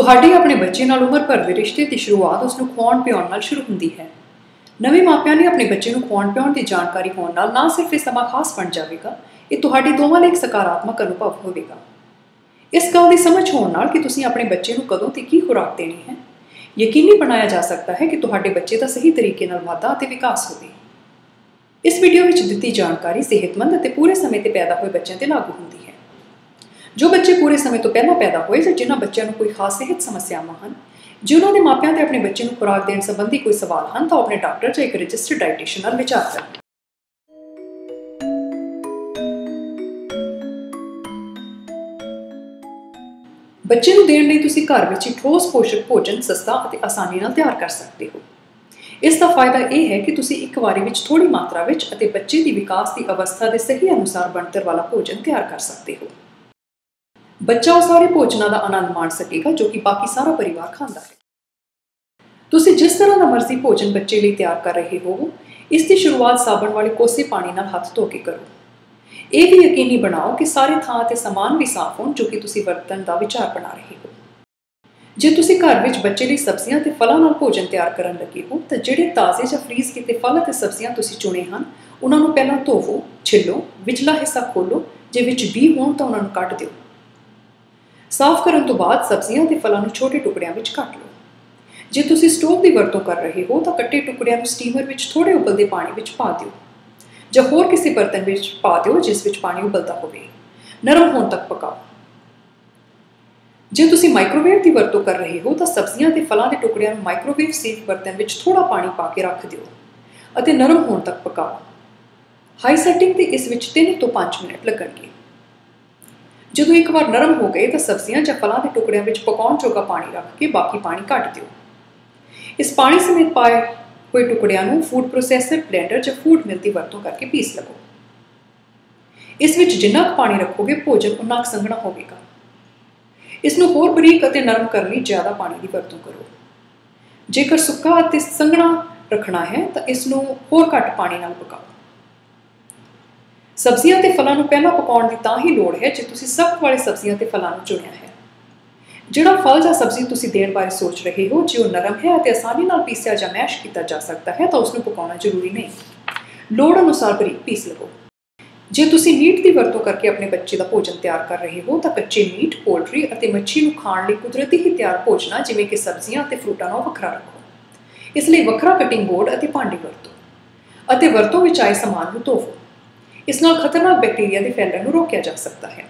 ਤੁਹਾਡੀ ਆਪਣੇ ਬੱਚੇ ਨਾਲ ਉਮਰ ਭਰ ਦੇ ਰਿਸ਼ਤੇ ਦੀ ਸ਼ੁਰੂਆਤ ਉਸ ਨੂੰ ਖਵਾਉਣ ਪਿਆਉਣ ਨਾਲ ਸ਼ੁਰੂ ਹੁੰਦੀ ਹੈ। ਨਵੇਂ ਮਾਪਿਆਂ ਨੇ ਆਪਣੇ ਬੱਚੇ ਨੂੰ ਖਵਾਉਣ ਪਿਆਉਣ ਦੀ ਜਾਣਕਾਰੀ ਹੋਣ ਨਾਲ ਨਾ ਸਿਰਫ ਇਹ ਸਮਾਂ ਖਾਸ ਬਣ ਜਾਵੇਗਾ, ਇਹ ਤੁਹਾਡੀ ਦੋਵਾਂ ਲਈ ਇੱਕ ਸਕਾਰਾਤਮਕ ਅਨੁਭਵ ਹੋਵੇਗਾ। ਇਸ ਗੱਲ ਦੀ ਸਮਝ ਹੋਣ ਨਾਲ ਕਿ ਤੁਸੀਂ ਆਪਣੇ ਬੱਚੇ ਨੂੰ ਕਦੋਂ ਤੇ ਕੀ ਖੁਰਾਕ ਦੇਣੀ ਹੈ, ਯਕੀਨੀ ਬਣਾਇਆ ਜਾ ਸਕਦਾ ਹੈ ਕਿ ਤੁਹਾਡੇ ਬੱਚੇ ਦਾ ਸਹੀ ਤਰੀਕੇ ਨਾਲ ਵਾਧਾ ਅਤੇ ਵਿਕਾਸ ਹੋਵੇ। ਇਸ ਵੀਡੀਓ ਵਿੱਚ ਦਿੱਤੀ ਜਾਣਕਾਰੀ ਸਿਹਤਮੰਦ ਅਤੇ ਪੂਰੇ ਸਮੇਂ ਤੇ ਪੈਦਾ ਹੋਏ ਬੱਚਿਆਂ ਤੇ ਲਾਗੂ ਹੁੰਦੀ ਹੈ ਜੋ ਬੱਚੇ ਪੂਰੇ ਸਮੇਂ ਤੋਂ ਪਹਿਲਾਂ ਪੈਦਾ ਹੋਏ ਜਾਂ ਜਿਨ੍ਹਾਂ ਬੱਚਿਆਂ ਨੂੰ ਕੋਈ ਖਾਸ ਸਿਹਤ ਸਮੱਸਿਆਵਾਂ ਹਨ, ਜੇ ਉਹਨਾਂ ਦੇ ਮਾਪਿਆਂ ਤੇ ਆਪਣੇ ਬੱਚੇ ਨੂੰ ਖੁਰਾਕ ਦੇਣ ਸੰਬੰਧੀ ਕੋਈ ਸਵਾਲ ਹਨ, ਤਾਂ ਆਪਣੇ ਡਾਕਟਰ ਜਾਂ ਇੱਕ ਰਜਿਸਟਰਡ ਡਾਈਟੀਸ਼ੀਅਨ ਨਾਲ ਵਿਚਾਰ ਕਰਨ। ਬੱਚੇ ਨੂੰ ਦੇਣ ਲਈ ਤੁਸੀਂ ਘਰ ਵਿੱਚ ਹੀ ਠੋਸ ਪੋਸ਼ਕ ਭੋਜਨ ਸਸਤਾ ਅਤੇ ਆਸਾਨੀ ਨਾਲ ਤਿਆਰ ਕਰ ਸਕਦੇ ਹੋ। ਇਸ ਦਾ ਫਾਇਦਾ ਇਹ ਹੈ ਕਿ ਤੁਸੀਂ ਇੱਕ ਵਾਰੀ ਵਿੱਚ ਥੋੜੀ ਮਾਤਰਾ ਵਿੱਚ ਅਤੇ ਬੱਚੇ ਦੀ ਵਿਕਾਸ ਦੀ ਅਵਸਥਾ ਦੇ ਸਹੀ ਅਨੁਸਾਰ ਬਣਤਰ ਵਾਲਾ ਭੋਜਨ ਤਿਆਰ ਕਰ ਸਕਦੇ ਹੋ। ਬੱਚਾ ਉਹ ਸਾਰੇ ਭੋਜਨਾਂ ਦਾ ਆਨੰਦ ਮਾਣ ਸਕੇਗਾ ਜੋ ਕਿ ਬਾਕੀ ਸਾਰਾ ਪਰਿਵਾਰ ਖਾਂਦਾ ਹੈ। ਤੁਸੀਂ ਜਿਸ ਤਰ੍ਹਾਂ ਦਾ ਮਰਜ਼ੀ ਭੋਜਨ ਬੱਚੇ ਲਈ ਤਿਆਰ ਕਰ ਰਹੇ ਹੋ ਇਸ ਦੀ ਸ਼ੁਰੂਆਤ ਸਾਬਣ ਵਾਲੇ ਕੋਸੇ ਪਾਣੀ ਨਾਲ ਹੱਥ ਧੋ ਕੇ ਕਰੋ। ਇਹ ਵੀ ਯਕੀਨੀ ਬਣਾਓ ਕਿ ਸਾਰੇ ਥਾਂ ਤੇ ਸਮਾਨ ਵੀ ਸਾਫ਼ ਹੋਣ ਜੋ ਕਿ ਤੁਸੀਂ ਵਰਤਣ ਦਾ ਵਿਚਾਰ ਬਣਾ ਰਹੇ ਹੋ। ਜੇ ਤੁਸੀਂ ਘਰ ਵਿੱਚ ਬੱਚੇ ਲਈ ਸਬਜ਼ੀਆਂ ਤੇ ਫਲਾਂ ਨਾਲ ਭੋਜਨ ਤਿਆਰ ਕਰਨ ਲੱਗੇ ਹੋ, ਤਾਂ ਜਿਹੜੇ ਤਾਜ਼ੇ ਜਾਂ ਫਰੀਜ਼ ਕੀਤੇ ਫਲ ਅਤੇ ਸਬਜ਼ੀਆਂ ਤੁਸੀਂ ਚੁਣੇ ਹਨ, ਉਹਨਾਂ ਨੂੰ ਪਹਿਲਾਂ ਧੋਵੋ, ਛਿੱਲੋ, ਵਿਚਲਾ ਹਿੱਸਾ ਖੋਲੋ ਜੇ ਵਿੱਚ ਵੀ ਹੋਣ ਤਾਂ ਉਹਨਾਂ ਨੂੰ ਕੱਟ ਦਿਓ। ਸਾਫ਼ ਕਰਨ ਤੋਂ ਬਾਅਦ ਸਬਜ਼ੀਆਂ ਤੇ ਫਲਾਂ ਨੂੰ ਛੋਟੇ ਟੁਕੜਿਆਂ ਵਿੱਚ ਕੱਟ ਲਓ। ਜੇ ਤੁਸੀਂ ਸਟੋਵ ਦੀ ਵਰਤੋਂ ਕਰ ਰਹੇ ਹੋ ਤਾਂ ਕੱਟੇ ਟੁਕੜਿਆਂ ਨੂੰ ਸਟੀਮਰ ਵਿੱਚ ਥੋੜੇ ਉਬਲਦੇ ਪਾਣੀ ਵਿੱਚ ਪਾ ਦਿਓ। ਜਾਂ ਹੋਰ ਕਿਸੇ ਬਰਤਨ ਵਿੱਚ ਪਾ ਦਿਓ ਜਿਸ ਵਿੱਚ ਪਾਣੀ ਉਬਲਦਾ ਹੋਵੇ। ਨਰਮ ਹੋਣ ਤੱਕ ਪਕਾਓ। ਜੇ ਤੁਸੀਂ ਮਾਈਕ੍ਰੋਵੇਵ ਦੀ ਵਰਤੋਂ ਕਰ ਰਹੇ ਹੋ ਤਾਂ ਸਬਜ਼ੀਆਂ ਤੇ ਫਲਾਂ ਦੇ ਟੁਕੜਿਆਂ ਨੂੰ ਮਾਈਕ੍ਰੋਵੇਵ ਸੇਫ ਬਰਤਨ ਵਿੱਚ ਥੋੜਾ ਪਾਣੀ ਪਾ ਕੇ ਰੱਖ ਦਿਓ ਅਤੇ ਨਰਮ ਹੋਣ ਤੱਕ ਪਕਾਓ। ਹਾਈ ਸੈਟਿੰਗ ਤੇ ਇਸ ਵਿੱਚ 3 ਤੋਂ 5 ਮਿੰਟ ਲੱਗਣਗੇ। ਜਦੋਂ ਇੱਕ ਵਾਰ ਨਰਮ ਹੋ ਗਏ ਤਾਂ ਸਬਜ਼ੀਆਂ ਜਾਂ ਫਲਾਂ ਦੇ ਟੁਕੜਿਆਂ ਵਿੱਚ ਪਕਾਉਣ ਜੋਗਾ ਪਾਣੀ ਰੱਖ ਕੇ ਬਾਕੀ ਪਾਣੀ ਘੱਟ ਦਿਓ। ਇਸ ਪਾਣੀ ਸਮੇਤ ਪਾਏ ਹੋਏ ਟੁਕੜਿਆਂ ਨੂੰ ਫੂਡ ਪ੍ਰੋਸੈਸਰ ਬਲੈਂਡਰ ਜਾਂ ਫੂਡ ਮਿਲ ਦੀ ਵਰਤੋਂ ਕਰਕੇ ਪੀਸ ਲਵੋ। ਇਸ ਵਿੱਚ ਜਿੰਨਾ ਕੁ ਪਾਣੀ ਰੱਖੋਗੇ, ਭੋਜਨ ਉਨਾ ਕੁ ਸੰਘਣਾ ਹੋਵੇਗਾ। ਇਸ ਨੂੰ ਹੋਰ ਬਰੀਕ ਅਤੇ ਨਰਮ ਕਰਨ ਲਈ ਜ਼ਿਆਦਾ ਪਾਣੀ ਦੀ ਵਰਤੋਂ ਕਰੋ। ਜੇਕਰ ਸੁੱਕਾ ਅਤੇ ਸੰਘਣਾ ਰੱਖਣਾ ਹੈ ਤਾਂ ਇਸ ਨੂੰ ਹੋਰ ਘੱਟ ਪਾਣੀ ਨਾਲ ਪਕਾਓ। ਸਬਜ਼ੀਆਂ ਤੇ ਫਲਾਂ ਨੂੰ ਪਹਿਲਾਂ ਪਕਾਉਣ ਦੀ ਤਾਂ ਹੀ ਲੋੜ ਹੈ ਜੇ ਤੁਸੀਂ ਸਖਤ ਵਾਲੇ ਸਬਜ਼ੀਆਂ ਤੇ ਫਲਾਂ ਨੂੰ ਚੁਣਿਆ ਹੈ। ਜਿਹੜਾ ਫਲ ਜਾਂ ਸਬਜ਼ੀ ਤੁਸੀਂ ਦੇਣ ਬਾਰੇ ਸੋਚ ਰਹੇ ਹੋ ਜੇ ਉਹ ਨਰਮ ਹੈ ਅਤੇ ਆਸਾਨੀ ਨਾਲ ਪੀਸਿਆ ਜਾਂ ਮੈਸ਼ ਕੀਤਾ ਜਾ ਸਕਦਾ ਹੈ ਤਾਂ ਉਸ ਨੂੰ ਪਕਾਉਣਾ ਜ਼ਰੂਰੀ ਨਹੀਂ। ਲੋੜ ਅਨੁਸਾਰ ਬਰੀਕ ਪੀਸ ਲਵੋ। ਜੇ ਤੁਸੀਂ ਮੀਟ ਦੀ ਵਰਤੋਂ ਕਰਕੇ ਆਪਣੇ ਬੱਚੇ ਦਾ ਭੋਜਨ ਤਿਆਰ ਕਰ ਰਹੇ ਹੋ ਤਾਂ ਕੱਚੇ ਮੀਟ, ਪੋਲਟਰੀ ਅਤੇ ਮੱਛੀ ਨੂੰ ਖਾਣ ਲਈ ਕੁਦਰਤੀ ਹੀ ਤਿਆਰ ਭੋਜਨਾਂ ਜਿਵੇਂ ਕਿ ਸਬਜ਼ੀਆਂ ਅਤੇ ਫਰੂਟਾਂ ਨੂੰ ਵੱਖਰਾ ਰੱਖੋ। ਇਸ ਲਈ ਵੱਖਰਾ ਕਟਿੰਗ ਬੋਰਡ ਅਤੇ ਭਾਂਡੇ ਵਰਤੋ ਅਤੇ ਵਰਤੋਂ ਵਿੱਚ ਆਏ ਸਮਾਨ ਨੂੰ ਧੋਵੋ। ਇਸ ਨਾਲ ਖਤਰਨਾਕ ਬੈਕਟੀਰੀਆ ਦੇ ਫੈਲਣ ਨੂੰ ਰੋਕਿਆ ਜਾ ਸਕਦਾ ਹੈ।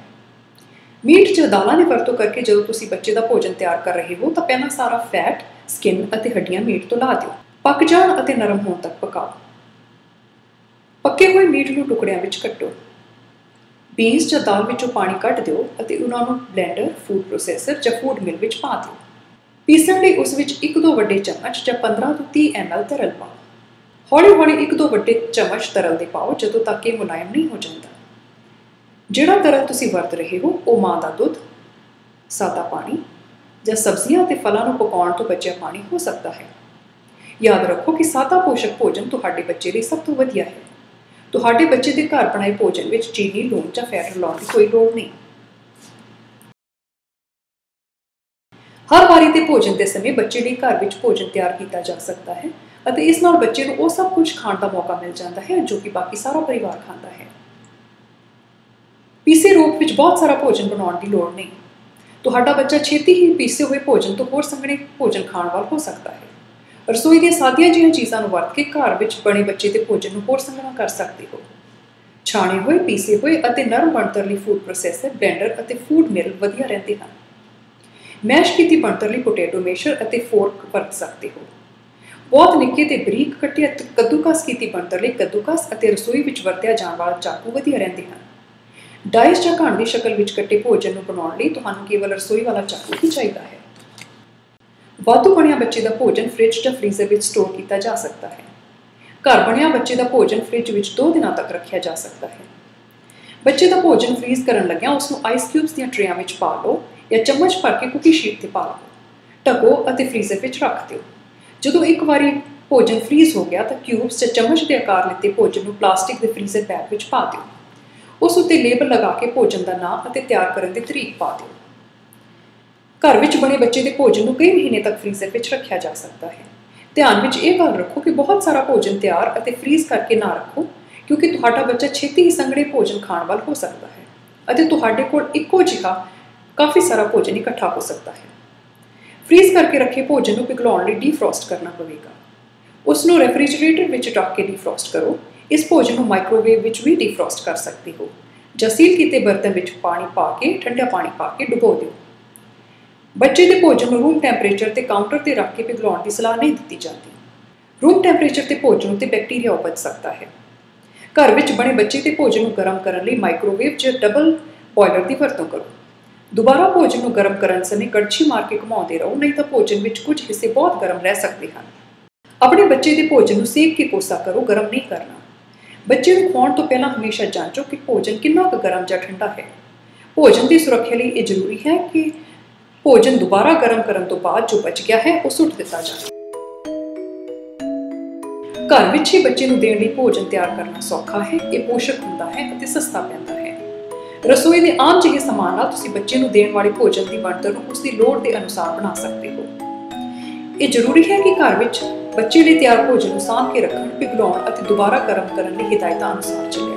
ਮੀਟ ਜਾਂ ਦਾਲਾਂ ਦੀ ਵਰਤੋਂ ਕਰਕੇ ਜਦੋਂ ਤੁਸੀਂ ਬੱਚੇ ਦਾ ਭੋਜਨ ਤਿਆਰ ਕਰ ਰਹੇ ਹੋ ਤਾਂ ਪਹਿਲਾਂ ਸਾਰਾ ਫੈਟ, ਸਕਿਨ ਅਤੇ ਹੱਡੀਆਂ ਮੀਟ ਤੋਂ ਲਾ ਦਿਓ। ਪੱਕ ਜਾਣ ਅਤੇ ਨਰਮ ਹੋਣ ਤੱਕ ਪਕਾਓ। ਪੱਕੇ ਹੋਏ ਮੀਟ ਨੂੰ ਟੁਕੜਿਆਂ ਵਿੱਚ ਕੱਟੋ। ਬੀਨਸ ਜਾਂ ਦਾਲ ਵਿੱਚੋਂ ਪਾਣੀ ਕੱਢ ਦਿਓ ਅਤੇ ਉਹਨਾਂ ਨੂੰ ਬਲੈਂਡਰ, ਫੂਡ ਪ੍ਰੋਸੈਸਰ ਜਾਂ ਫੂਡ ਮਿਲ ਵਿੱਚ ਪਾ ਦਿਓ। ਪੀਸਣ ਲਈ ਉਸ ਵਿੱਚ 1-2 ਵੱਡੇ ਚਮਚ ਜਾਂ 15 ਤੋਂ 30 ml ਤਰਲ ਪਾਓ। ਹੌਲੀ-ਹੌਲੀ 1-2 ਵੱਡੇ ਚਮਚ ਤਰਲ ਦੇ ਪਾਓ ਜਦੋਂ ਤੱਕ ਇਹ ਮੁਲਾਇਮ ਨਹੀਂ ਹੋ ਜਾਂਦਾ। ਜਿਹੜਾ ਤਰਲ ਤੁਸੀਂ ਵਰਤ ਰਹੇ ਹੋ ਉਹ ਮਾਂ ਦਾ ਦੁੱਧ ਸਾਦਾ ਪਾਣੀ ਜਾਂ ਸਬਜ਼ੀਆਂ ਤੇ ਫਲਾਂ ਨੂੰ ਪਕਾਉਣ ਤੋਂ ਬਚਿਆ ਪਾਣੀ ਹੋ ਸਕਦਾ ਹੈ। ਯਾਦ ਰੱਖੋ ਕਿ ਸਾਦਾ ਪੋਸ਼ਕ ਭੋਜਨ ਤੁਹਾਡੇ ਬੱਚੇ ਲਈ ਸਭ ਤੋਂ ਵਧੀਆ ਹੈ। ਤੁਹਾਡੇ ਬੱਚੇ ਦੇ ਘਰ ਬਣਾਏ ਭੋਜਨ ਵਿੱਚ ਚੀਨੀ, ਲੂਣ ਜਾਂ ਫੈਟ ਲਾਉਣ ਦੀ ਕੋਈ ਲੋੜ ਨਹੀਂ। ਹਰ ਵਾਰੀ ਤੇ ਭੋਜਨ ਦੇ ਸਮੇਂ ਬੱਚੇ ਲਈ ਘਰ ਵਿੱਚ ਭੋਜਨ ਤਿਆਰ ਕੀਤਾ ਜਾ ਸਕਦਾ ਹੈ ਅਤੇ ਇਸ ਨਾਲ ਬੱਚੇ ਨੂੰ ਉਹ ਸਭ ਕੁਝ ਖਾਣ ਦਾ ਮੌਕਾ ਮਿਲ ਜਾਂਦਾ ਹੈ ਜੋ ਕਿ ਬਾਕੀ ਸਾਰਾ ਪਰਿਵਾਰ ਖਾਂਦਾ ਹੈ। ਪੀਸੇ ਰੂਪ ਵਿੱਚ ਬਹੁਤ ਸਾਰਾ ਭੋਜਨ ਬਣਾਉਣ ਦੀ ਲੋੜ ਨਹੀਂ। ਤੁਹਾਡਾ ਬੱਚਾ ਛੇਤੀ ਹੀ ਪੀਸੇ ਹੋਏ ਭੋਜਨ ਤੋਂ ਹੋਰ ਸੰਘਣੇ ਭੋਜਨ ਖਾਣ ਵਾਲਾ ਹੋ ਸਕਦਾ ਹੈ। ਰਸੋਈ ਦੀਆਂ ਸਾਦੀਆਂ ਜਿਹੀਆਂ ਚੀਜ਼ਾਂ ਨੂੰ ਵਰਤ ਕੇ ਘਰ ਵਿੱਚ ਬਣੇ ਬੱਚੇ ਦੇ ਭੋਜਨ ਨੂੰ ਹੋਰ ਸੰਘਣਾ ਕਰ ਸਕਦੇ ਹੋ। ਛਾਣੇ ਹੋਏ, ਪੀਸੇ ਹੋਏ ਅਤੇ ਨਰਮ ਬਣਤਰ ਲਈ ਫੂਡ ਪ੍ਰੋਸੈਸਰ ਬਲੈਂਡਰ ਅਤੇ ਫੂਡ ਮਿਲ ਵਧੀਆ ਰਹਿੰਦੇ ਹਨ। ਮੈਸ਼ ਕੀਤੀ ਬਣਤਰ ਲਈ ਪੋਟੈਟੋ ਮੇਸ਼ਰ ਅਤੇ ਫੋਰਕ ਵਰਤ ਸਕਦੇ ਹੋ। ਬਹੁਤ ਨਿੱਕੇ ਤੇ ਬਰੀਕ ਕੱਟੇ ਅਤੇ ਕੱਦੂਕਸ ਕੀਤੀ ਬਣਤਰ ਲਈ ਕੱਦੂਕਸ ਅਤੇ ਰਸੋਈ ਵਿੱਚ ਵਰਤਿਆ ਜਾਣ ਵਾਲਾ ਚਾਕੂ ਵਧੀਆ ਰਹਿੰਦੇ ਹਨ। ਡਾਈਸ ਜਾਂ ਘਣ ਦੀ ਸ਼ਕਲ ਵਿੱਚ ਕੱਟੇ ਭੋਜਨ ਨੂੰ ਬਣਾਉਣ ਲਈ ਤੁਹਾਨੂੰ ਕੇਵਲ ਰਸੋਈ ਵਾਲਾ ਚਾਕੂ ਹੀ ਚਾਹੀਦਾ ਹੈ। ਵਾਧੂ ਬਣਿਆ ਬੱਚੇ ਦਾ ਭੋਜਨ ਫ੍ਰਿਜ ਜਾਂ ਫ੍ਰੀਜ਼ਰ ਵਿੱਚ ਸਟੋਰ ਕੀਤਾ ਜਾ ਸਕਦਾ ਹੈ। ਘਰ ਬਣਿਆ ਬੱਚੇ ਦਾ ਭੋਜਨ ਫ੍ਰਿਜ ਵਿੱਚ 2 ਦਿਨਾਂ ਤੱਕ ਰੱਖਿਆ ਜਾ ਸਕਦਾ ਹੈ। ਬੱਚੇ ਦਾ ਭੋਜਨ ਫ੍ਰੀਜ਼ ਕਰਨ ਲੱਗਿਆਂ ਉਸ ਨੂੰ ਆਈਸ ਕਿਊਬਸ ਦੀਆਂ ਟਰੇਆਂ ਵਿੱਚ ਪਾ ਲਓ। ਜਾਂ ਚਮਚ ਭਰ ਕੇ ਕੁਕੀ ਸ਼ੀਟ ਤੇ ਪਾ ਲਓ। ਢੱਕੋ ਅਤੇ ਫ੍ਰੀਜ਼ਰ ਵਿੱਚ ਰੱਖ ਦਿਓ। ਜਦੋਂ ਇੱਕ ਵਾਰੀ ਭੋਜਨ ਫ੍ਰੀਜ਼ ਹੋ ਗਿਆ ਤਾਂ ਕਿਊਬਸ ਜਾਂ ਚਮਚ ਦੇ ਆਕਾਰ ਲਿੱਤੇ ਭੋਜਨ ਨੂੰ ਪਲਾਸਟਿਕ ਦੇ ਫ੍ਰੀਜ਼ਰ ਬੈਗ ਵਿੱਚ ਪਾ ਦਿਓ। ਉਸ ਉੱਤੇ ਲੇਬਲ ਲਗਾ ਕੇ ਭੋਜਨ ਦਾ ਨਾਮ ਅਤੇ ਤਿਆਰ ਕਰਨ ਦੀ ਤਰੀਕ ਪਾ ਦਿਓ। ਘਰ ਵਿੱਚ ਬਣੇ ਬੱਚੇ ਦੇ ਭੋਜਨ ਨੂੰ ਕਈ ਮਹੀਨੇ ਤੱਕ ਫ੍ਰੀਜ਼ਰ ਵਿੱਚ ਰੱਖਿਆ ਜਾ ਸਕਦਾ ਹੈ। ਧਿਆਨ ਵਿੱਚ ਇਹ ਗੱਲ ਰੱਖੋ ਕਿ ਬਹੁਤ ਸਾਰਾ ਭੋਜਨ ਤਿਆਰ ਅਤੇ ਫ੍ਰੀਜ਼ ਕਰਕੇ ਨਾ ਰੱਖੋ, ਕਿਉਂਕਿ ਤੁਹਾਡਾ ਬੱਚਾ ਛੇਤੀ ਹੀ ਸੰਘਣੇ ਭੋਜਨ ਖਾਣ ਵੱਲ ਹੋ ਸਕਦਾ ਹੈ ਅਤੇ ਤੁਹਾਡੇ ਕੋਲ ਇੱਕੋ ਜਿਹਾ ਕਾਫੀ ਸਾਰਾ ਭੋਜਨ ਇਕੱਠਾ ਹੋ ਸਕਦਾ ਹੈ। ਫ੍ਰੀਜ਼ ਕਰਕੇ ਰੱਖੇ ਭੋਜਨ ਨੂੰ ਪਿਘਲਾਉਣ ਲਈ ਡੀਫਰੋਸਟ ਕਰਨਾ ਪਵੇਗਾ। ਉਸ ਨੂੰ ਰੈਫਰੀਜਰੇਟਰ ਵਿੱਚ ਰੱਖ ਕੇ ਡੀਫਰੋਸਟ ਕਰੋ। ਇਸ ਭੋਜਨ ਨੂੰ ਮਾਈਕ੍ਰੋਵੇਵ ਵਿੱਚ ਵੀ ਡੀਫਰੋਸਟ ਕਰ ਸਕਦੇ ਹੋ। ਜਾਂ ਸੀਲ ਕੀਤੇ ਬਰਤਨ ਵਿੱਚ ਪਾਣੀ ਪਾ ਕੇ, ਠੰਡਾ ਪਾਣੀ ਪਾ ਕੇ ਡੁਬੋ ਦਿਓ। ਬੱਚੇ ਦੇ ਭੋਜਨ ਨੂੰ ਰੂਮ ਟੈਂਪਰੇਚਰ ਤੇ ਕਾਊਂਟਰ ਤੇ ਰੱਖ ਕੇ ਪਿਘਲਾਉਣ ਦੀ ਸਲਾਹ ਨਹੀਂ ਦਿੱਤੀ ਜਾਂਦੀ। ਰੂਮ ਟੈਂਪਰੇਚਰ ਤੇ ਭੋਜਨ ਉੱਤੇ ਬੈਕਟੀਰੀਆ ਉਪਜ ਸਕਦਾ ਹੈ। ਘਰ ਵਿੱਚ ਬਣੇ ਬੱਚੇ ਦੇ ਭੋਜਨ ਨੂੰ ਗਰਮ ਕਰਨ ਲਈ ਮਾਈਕ੍ਰੋਵੇਵ 'ਚ ਡਬਲ ਬੋਇਲਰ ਦੀ ਵਰਤੋਂ ਕਰੋ। ਦੁਬਾਰਾ ਭੋਜਨ ਨੂੰ ਗਰਮ ਕਰਨ ਸਮੇਂ ਕੜਛੀ ਮਾਰ ਕੇ ਘੁਮਾਉਂਦੇ ਰਹੋ, ਨਹੀਂ ਤਾਂ ਭੋਜਨ ਵਿੱਚ ਕੁਝ ਹਿੱਸੇ ਬਹੁਤ ਗਰਮ ਰਹਿ ਸਕਦੇ ਹਨ। ਆਪਣੇ ਬੱਚੇ ਦੇ ਭੋਜਨ ਨੂੰ ਸੇਕ ਕੇ ਕੋਸਾ ਕਰੋ, ਗਰਮ ਨਹੀਂ ਕਰਨਾ। ਬੱਚੇ ਨੂੰ ਖਵਾਉਣ ਤੋਂ ਪਹਿਲਾਂ ਹਮੇਸ਼ਾ ਜਾਂਚੋ ਕਿ ਭੋਜਨ ਕਿੰਨਾ ਕੁ ਗਰਮ ਜਾਂ ਠੰਡਾ ਹੈ। ਭੋਜਨ ਦੀ ਸੁਰੱਖਿਆ ਲਈ ਇਹ ਜ਼ਰੂਰੀ ਹੈ ਕਿ ਭੋਜਨ ਦੁਬਾਰਾ ਗਰਮ ਕਰਨ ਤੋਂ ਬਾਅਦ ਜੋ ਬਚ ਗਿਆ ਹੈ, ਉਹ ਸੁੱਟ ਦਿੱਤਾ ਜਾਵੇ। ਘਰ ਵਿੱਚ ਹੀ ਬੱਚੇ ਨੂੰ ਦੇਣ ਲਈ ਭੋਜਨ ਤਿਆਰ ਕਰਨਾ ਸੌਖਾ ਹੈ, ਇਹ ਪੋਸ਼ਕ ਹੁੰਦਾ ਹੈ ਅਤੇ ਸਸਤਾ ਪੈਂਦਾ ਹੈ। ਰਸੋਈ ਦੇ ਆਮ ਜਿਹੇ ਸਮਾਨ ਨਾਲ ਤੁਸੀਂ ਬੱਚੇ ਨੂੰ ਦੇਣ ਵਾਲੇ ਭੋਜਨ ਦੀ ਬਣਤਰ ਨੂੰ ਉਸ ਦੀ ਲੋੜ ਦੇ ਅਨੁਸਾਰ ਬਣਾ ਸਕਦੇ ਹੋ। ਇਹ ਜ਼ਰੂਰੀ ਹੈ ਕਿ ਘਰ ਵਿੱਚ ਬੱਚੇ ਲਈ ਤਿਆਰ ਭੋਜਨ ਨੂੰ ਸਾਂਭ ਕੇ ਰੱਖਣ, ਪਿਘਲਾਉਣ ਅਤੇ ਦੁਬਾਰਾ ਗਰਮ ਕਰਨ ਲਈ ਹਦਾਇਤਾਂ ਅਨੁਸਾਰ ਚੱਲੇ।